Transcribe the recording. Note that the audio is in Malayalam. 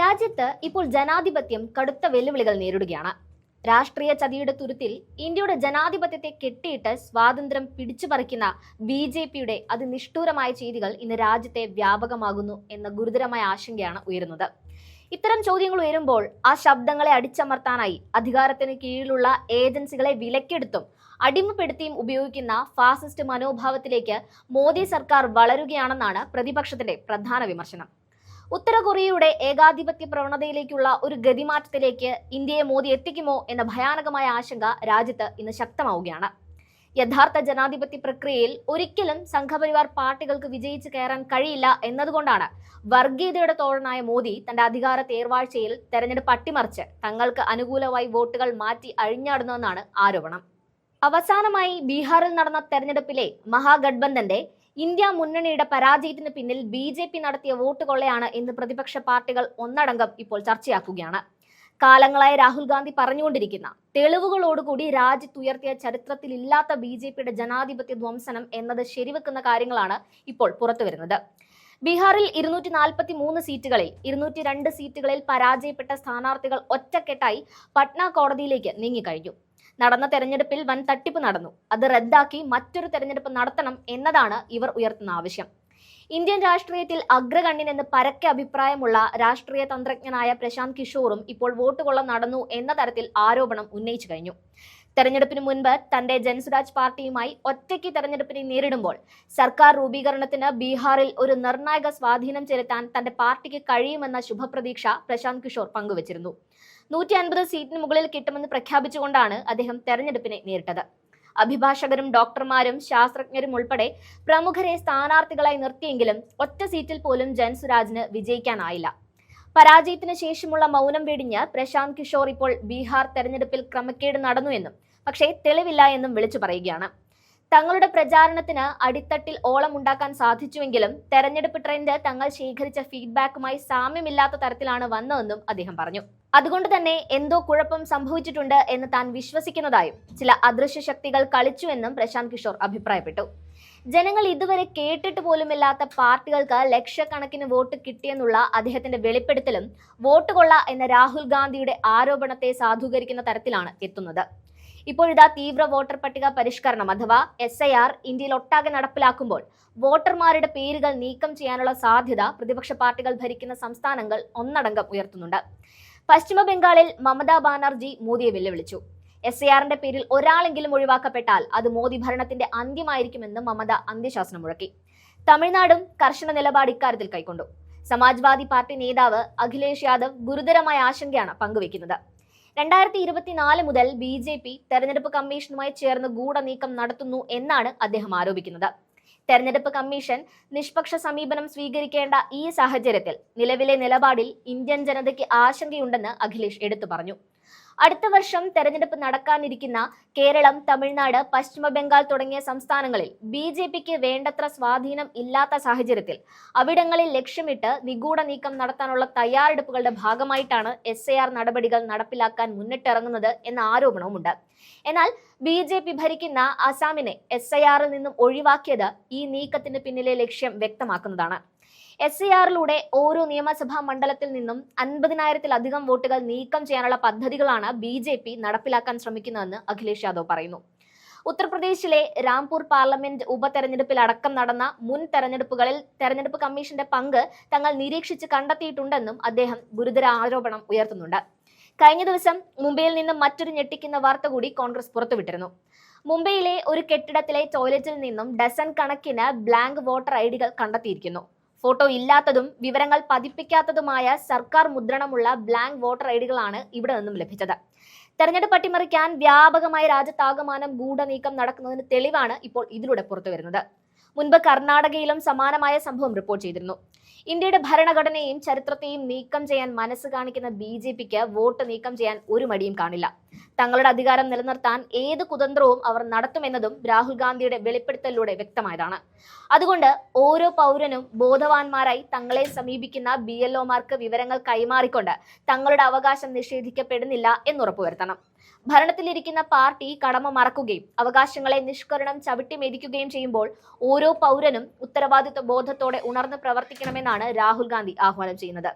രാജ്യത്ത് ഇപ്പോൾ ജനാധിപത്യം കടുത്ത വെല്ലുവിളികൾ നേരിടുകയാണ്. രാഷ്ട്രീയ ചതിയുടെ തുരുത്തിൽ ഇന്ത്യയുടെ ജനാധിപത്യത്തെ കെട്ടിയിട്ട് സ്വാതന്ത്ര്യം പിടിച്ചുപറിക്കുന്ന ബി ജെ പിയുടെ അതിനിഷ്ഠൂരമായ ചെയ്തികൾ ഇന്ന് രാജ്യത്തെ വ്യാപകമാകുന്നു എന്ന ഗുരുതരമായ ആശങ്കയാണ് ഉയരുന്നത്. ഇത്തരം ചോദ്യങ്ങൾ ഉയരുമ്പോൾ ആ ശബ്ദങ്ങളെ അടിച്ചമർത്താനായി അധികാരത്തിന് കീഴിലുള്ള ഏജൻസികളെ വിലക്കെടുത്തും അടിമപ്പെടുത്തിയും ഉപയോഗിക്കുന്ന ഫാസിസ്റ്റ് മനോഭാവത്തിലേക്ക് മോദി സർക്കാർ വളരുകയാണെന്നാണ് പ്രതിപക്ഷത്തിന്റെ പ്രധാന വിമർശനം. ഉത്തര കൊറിയയുടെ ഏകാധിപത്യ പ്രവണതയിലേക്കുള്ള ഒരു ഗതിമാറ്റത്തിലേക്ക് ഇന്ത്യയെ മോദി എത്തിക്കുമോ എന്ന ഭയാനകമായ ആശങ്ക രാജ്യത്ത് ഇന്ന് ശക്തമാവുകയാണ്. യഥാർത്ഥ ജനാധിപത്യ പ്രക്രിയയിൽ ഒരിക്കലും സംഘപരിവാർ പാർട്ടികൾക്ക് വിജയിച്ചു കയറാൻ കഴിയില്ല എന്നതുകൊണ്ടാണ് വർഗീയതയുടെ തോഴനായ മോദി തന്റെ അധികാര തേർവാഴ്ചയിൽ തെരഞ്ഞെടുപ്പ് അട്ടിമറിച്ച് തങ്ങൾക്ക് അനുകൂലമായി വോട്ടുകൾ മാറ്റി അഴിഞ്ഞാടുന്നതെന്നാണ് ആരോപണം. അവസാനമായി ബീഹാറിൽ നടന്ന തെരഞ്ഞെടുപ്പിലെ മഹാഗഡ്ബന്ധന്റെ ഇന്ത്യ മുന്നണിയുടെ പരാജയത്തിന് പിന്നിൽ ബി ജെ പി നടത്തിയ വോട്ട് കൊള്ളയാണ് എന്ന് പ്രതിപക്ഷ പാർട്ടികൾ ഒന്നടങ്കം ഇപ്പോൾ ചർച്ചയാക്കുകയാണ്. കാലങ്ങളായി രാഹുൽ ഗാന്ധി പറഞ്ഞുകൊണ്ടിരിക്കുന്ന തെളിവുകളോടുകൂടി രാജ്യത്തുയർത്തിയ ചരിത്രത്തിലില്ലാത്ത ബി ജെ പിയുടെ ജനാധിപത്യ ധ്വംസനം എന്നത് ശരിവെക്കുന്ന കാര്യങ്ങളാണ് ഇപ്പോൾ പുറത്തുവരുന്നത്. ബീഹാറിൽ ഇരുന്നൂറ്റി നാൽപ്പത്തി മൂന്ന് സീറ്റുകളിൽ ഇരുന്നൂറ്റി രണ്ട് സീറ്റുകളിൽ പരാജയപ്പെട്ട സ്ഥാനാർത്ഥികൾ ഒറ്റക്കെട്ടായി പട്ന കോടതിയിലേക്ക് നീങ്ങിക്കഴിഞ്ഞു. നടന്ന തെരഞ്ഞെടുപ്പിൽ വൻ തട്ടിപ്പ് നടന്നു. അത് റദ്ദാക്കി മറ്റൊരു തെരഞ്ഞെടുപ്പ് നടത്തണം എന്നതാണ് ഇവർ ഉയർത്തുന്ന ആവശ്യം. ഇന്ത്യൻ രാഷ്ട്രീയത്തിൽ അഗ്രഗണ്യനെന്ന് പരക്കെ അഭിപ്രായമുള്ള രാഷ്ട്രീയ തന്ത്രജ്ഞനായ പ്രശാന്ത് കിഷോറും ഇപ്പോൾ വോട്ട് കൊള്ള നടന്നു എന്ന തരത്തിൽ ആരോപണം ഉന്നയിച്ചു കഴിഞ്ഞു. തെരഞ്ഞെടുപ്പിന് മുൻപ് തന്റെ ജൻസുരാജ് പാർട്ടിയുമായി ഒറ്റയ്ക്ക് തെരഞ്ഞെടുപ്പിനെ നേരിടുമ്പോൾ സർക്കാർ രൂപീകരണത്തിന് ബീഹാറിൽ ഒരു നിർണായക സ്വാധീനം ചെലുത്താൻ തന്റെ പാർട്ടിക്ക് കഴിയുമെന്ന ശുഭപ്രതീക്ഷ പ്രശാന്ത് കിഷോർ പങ്കുവച്ചിരുന്നു. നൂറ്റി അൻപത് സീറ്റിന് മുകളിൽ കിട്ടുമെന്ന് പ്രഖ്യാപിച്ചുകൊണ്ടാണ് അദ്ദേഹം തെരഞ്ഞെടുപ്പിനെ നേരിട്ടത്. അഭിഭാഷകരും ഡോക്ടർമാരും ശാസ്ത്രജ്ഞരും ഉൾപ്പെടെ പ്രമുഖരെ സ്ഥാനാർത്ഥികളായി നിർത്തിയെങ്കിലും ഒറ്റ സീറ്റിൽ പോലും ജൻസുരാജിന് വിജയിക്കാനായില്ല. പരാജയത്തിന് ശേഷമുള്ള മൗനം വെടിഞ്ഞ് പ്രശാന്ത് കിഷോർ ഇപ്പോൾ ബീഹാർ തെരഞ്ഞെടുപ്പിൽ ക്രമക്കേട് നടന്നു എന്നും പക്ഷേ തെളിവില്ല എന്നും വിളിച്ചു പറയുകയാണ്. തങ്ങളുടെ പ്രചാരണത്തിന് അടിത്തട്ടിൽ ഓളം ഉണ്ടാക്കാൻ സാധിച്ചുവെങ്കിലും തെരഞ്ഞെടുപ്പ് ട്രെൻഡ് തങ്ങൾ ശേഖരിച്ച ഫീഡ്ബാക്കുമായി സാമ്യമില്ലാത്ത തരത്തിലാണ് വന്നതെന്നും അദ്ദേഹം പറഞ്ഞു. അതുകൊണ്ട് തന്നെ എന്തോ കുഴപ്പം സംഭവിച്ചിട്ടുണ്ട് എന്ന് താൻ വിശ്വസിക്കുന്നതായും ചില അദൃശ്യ ശക്തികൾ കളിച്ചുവെന്നും പ്രശാന്ത് കിഷോർ അഭിപ്രായപ്പെട്ടു. ജനങ്ങൾ ഇതുവരെ കേട്ടിട്ട് പോലുമില്ലാത്ത പാർട്ടികൾക്ക് ലക്ഷക്കണക്കിന് വോട്ട് കിട്ടിയെന്നുള്ള അദ്ദേഹത്തിന്റെ വെളിപ്പെടുത്തലും വോട്ട് കൊള്ള എന്ന രാഹുൽ ഗാന്ധിയുടെ ആരോപണത്തെ സാധൂകരിക്കുന്ന തരത്തിലാണ് എത്തുന്നത്. ഇപ്പോഴിതാ തീവ്ര വോട്ടർ പട്ടിക പരിഷ്കരണം അഥവാ എസ് ഐ ആർ ഇന്ത്യയിൽ ഒട്ടാകെ നടപ്പിലാക്കുമ്പോൾ വോട്ടർമാരുടെ പേരുകൾ നീക്കം ചെയ്യാനുള്ള സാധ്യത പ്രതിപക്ഷ പാർട്ടികൾ ഭരിക്കുന്ന സംസ്ഥാനങ്ങൾ ഒന്നടങ്കം ഉയർത്തുന്നുണ്ട്. പശ്ചിമ ബംഗാളിൽ മമതാ ബാനർജി മോദിയെ വെല്ലുവിളിച്ചു. എസ് എ ആറിന്റെ പേരിൽ ഒരാളെങ്കിലും ഒഴിവാക്കപ്പെട്ടാൽ അത് മോദി ഭരണത്തിന്റെ അന്ത്യമായിരിക്കുമെന്ന് മമത അന്ത്യശാസനം മുഴക്കി. തമിഴ്നാടും കർശന നിലപാട് ഇക്കാര്യത്തിൽ കൈക്കൊണ്ടു. സമാജ്വാദി പാർട്ടി നേതാവ് അഖിലേഷ് യാദവ് ഗുരുതരമായ ആശങ്കയാണ് പങ്കുവെക്കുന്നത് രണ്ടായിരത്തി ഇരുപത്തിനാല് മുതൽ ബി ജെ പി തെരഞ്ഞെടുപ്പ് കമ്മീഷനുമായി ചേർന്ന് ഗൂഢനീക്കം നടത്തുന്നു എന്നാണ് അദ്ദേഹം ആരോപിക്കുന്നത്. തെരഞ്ഞെടുപ്പ് കമ്മീഷൻ നിഷ്പക്ഷ സമീപനം സ്വീകരിക്കേണ്ട ഈ സാഹചര്യത്തിൽ നിലവിലെ നിലപാടിൽ ഇന്ത്യൻ ജനതയ്ക്ക് ആശങ്കയുണ്ടെന്ന് അഖിലേഷ് എടുത്തു പറഞ്ഞു. അടുത്ത വർഷം തെരഞ്ഞെടുപ്പ് നടക്കാനിരിക്കുന്ന കേരളം തമിഴ്നാട് പശ്ചിമ ബംഗാൾ തുടങ്ങിയ സംസ്ഥാനങ്ങളിൽ ബി ജെ പിക്ക് വേണ്ടത്ര സ്വാധീനം ഇല്ലാത്ത സാഹചര്യത്തിൽ അവിടങ്ങളിൽ ലക്ഷ്യമിട്ട് നിഗൂഢ നീക്കം നടത്താനുള്ള തയ്യാറെടുപ്പുകളുടെ ഭാഗമായിട്ടാണ് എസ് എ ആർ നടപടികൾ നടപ്പിലാക്കാൻ മുന്നിട്ടിറങ്ങുന്നത് എന്ന ആരോപണവുമുണ്ട്. എന്നാൽ ബി ജെ പി ഭരിക്കുന്ന അസാമിനെ എസ് ഐ ആറിൽ നിന്നും ഒഴിവാക്കിയത് ഈ നീക്കത്തിന് പിന്നിലെ ലക്ഷ്യം വ്യക്തമാക്കുന്നതാണ്. എസ് സി ആറിലൂടെ ഓരോ നിയമസഭാ മണ്ഡലത്തിൽ നിന്നും അൻപതിനായിരത്തിലധികം വോട്ടുകൾ നീക്കം ചെയ്യാനുള്ള പദ്ധതികളാണ് ബി ജെ പി നടപ്പിലാക്കാൻ ശ്രമിക്കുന്നതെന്ന് അഖിലേഷ് യാദവ് പറയുന്നു. ഉത്തർപ്രദേശിലെ രാംപൂർ പാർലമെന്റ് ഉപതെരഞ്ഞെടുപ്പിൽ അടക്കം നടന്ന മുൻ തെരഞ്ഞെടുപ്പുകളിൽ തെരഞ്ഞെടുപ്പ് കമ്മീഷന്റെ പങ്ക് തങ്ങൾ നിരീക്ഷിച്ച് കണ്ടെത്തിയിട്ടുണ്ടെന്നും അദ്ദേഹം ഗുരുതര ആരോപണം ഉയർത്തുന്നുണ്ട്. കഴിഞ്ഞ ദിവസം മുംബൈയിൽ നിന്ന് മറ്റൊരു ഞെട്ടിക്കുന്ന വാർത്ത കൂടി കോൺഗ്രസ് പുറത്തുവിട്ടിരുന്നു. മുംബൈയിലെ ഒരു കെട്ടിടത്തിലെ ടോയ്ലറ്റിൽ നിന്നും ഡസൺ കണക്കിന് ബ്ലാങ്ക് വോട്ടർ ഐ കണ്ടെത്തിയിരിക്കുന്നു. ഫോട്ടോ ഇല്ലാത്തതും വിവരങ്ങൾ പതിപ്പിക്കാത്തതുമായ സർക്കാർ മുദ്രണമുള്ള ബ്ലാങ്ക് വോട്ടർ ഐ ഡികളാണ് ഇവിടെ നിന്നും ലഭിച്ചത്. തെരഞ്ഞെടുപ്പ് അട്ടിമറിക്കാൻ വ്യാപകമായ രാജ്യത്താകമാനം ഗൂഢനീക്കം നടക്കുന്നതിന് തെളിവാണ് ഇപ്പോൾ ഇതിലൂടെ പുറത്തു വരുന്നത്. മുൻപ് കർണാടകയിലും സമാനമായ സംഭവം റിപ്പോർട്ട് ചെയ്തിരുന്നു. ഇന്ത്യയുടെ ഭരണഘടനയും ചരിത്രത്തെയും നീക്കം ചെയ്യാൻ മനസ്സ് കാണിക്കുന്ന ബി ജെ പിക്ക് വോട്ട് നീക്കം ചെയ്യാൻ ഒരു മടിയും കാണില്ല. തങ്ങളുടെ അധികാരം നിലനിർത്താൻ ഏത് കുതന്ത്രവും അവർ നടത്തുമെന്നതും രാഹുൽ ഗാന്ധിയുടെ വെളിപ്പെടുത്തലിലൂടെ വ്യക്തമായതാണ്. അതുകൊണ്ട് ഓരോ പൗരനും ബോധവാന്മാരായി തങ്ങളെ സമീപിക്കുന്ന ബി എൽ വിവരങ്ങൾ കൈമാറിക്കൊണ്ട് തങ്ങളുടെ അവകാശം നിഷേധിക്കപ്പെടുന്നില്ല എന്നുറപ്പുവരുത്തണം ഭരണത്തിലിരിക്കുന്ന പാർട്ടി കടമ മറക്കുകയും അവകാശങ്ങളെ നിഷ്കരണം ചവിട്ടിമെതിക്കുകയും ചെയ്യുമ്പോൾ ഓരോ പൗരനും ഉത്തരവാദിത്വ ബോധത്തോടെ ഉണർന്ന് പ്രവർത്തിക്കണമെന്നാണ് രാഹുൽ ഗാന്ധി ആഹ്വാനം ചെയ്യുന്നത്.